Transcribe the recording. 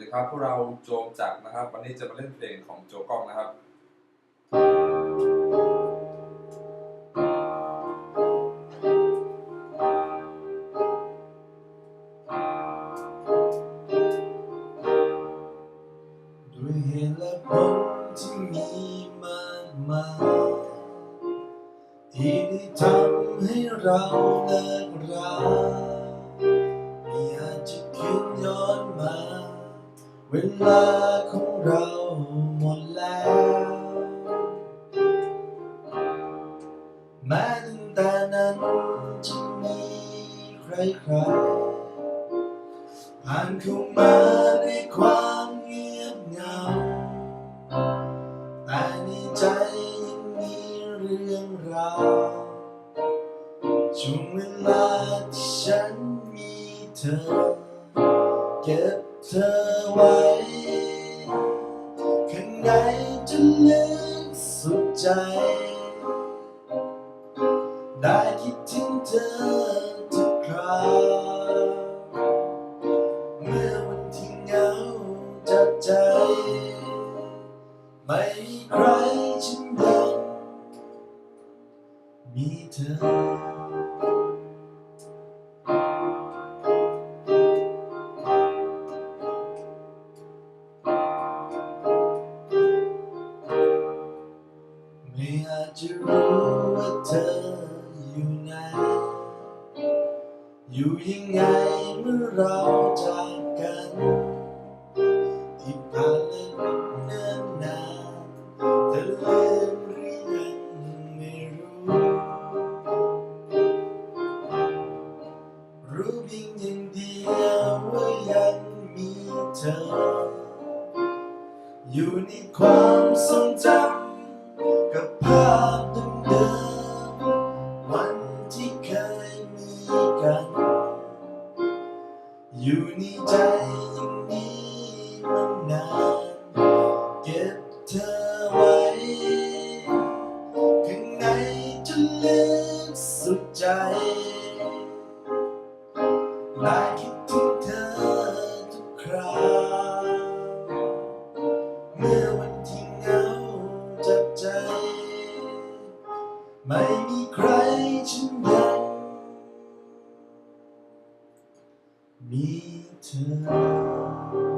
ดีครับ พวกเราโจมจักนะครับ วันนี้จะมาเล่นเพลงของโจกล้องนะครับด้วยเหตุและผลที่มีมากมายที่ได้ทำให้เราเลิกรา เวลาของเราหมดแล้ว แม้ตั้งแต่นั้นจะมีใครใครผ่านเข้ามาด้วยความเงียบเหงา แต่ในใจยังมีเรื่องราวช่วงเวลาที่ฉันมีเธอเก็บ เธอไว้ข้างในจะลึกสุดใจ ได้คิดถึงเธอทุกคราเมื่อวันที่เหงาจับใจ ไม่มีใครฉันยังมีเธอ จะรู้ว่าเธออยู่ไหน อยู่ยังไงเมื่อเราจากกัน ที่ผ่านเรื่องเนิ่นนานเธอลืมหรือยังไม่รู้ รู้เพียงอย่างเดียวว่ายังมีเธอ อยู่ในความทรงจำ ในใจอย่างนี้มานานเก็บเธอไว้ข้างในจนลึกสุดใจได้คิดถึงเธอทุกคราเมื่อวันที่เหงาจับใจ ไม่มีใครฉันยัง มีเธอ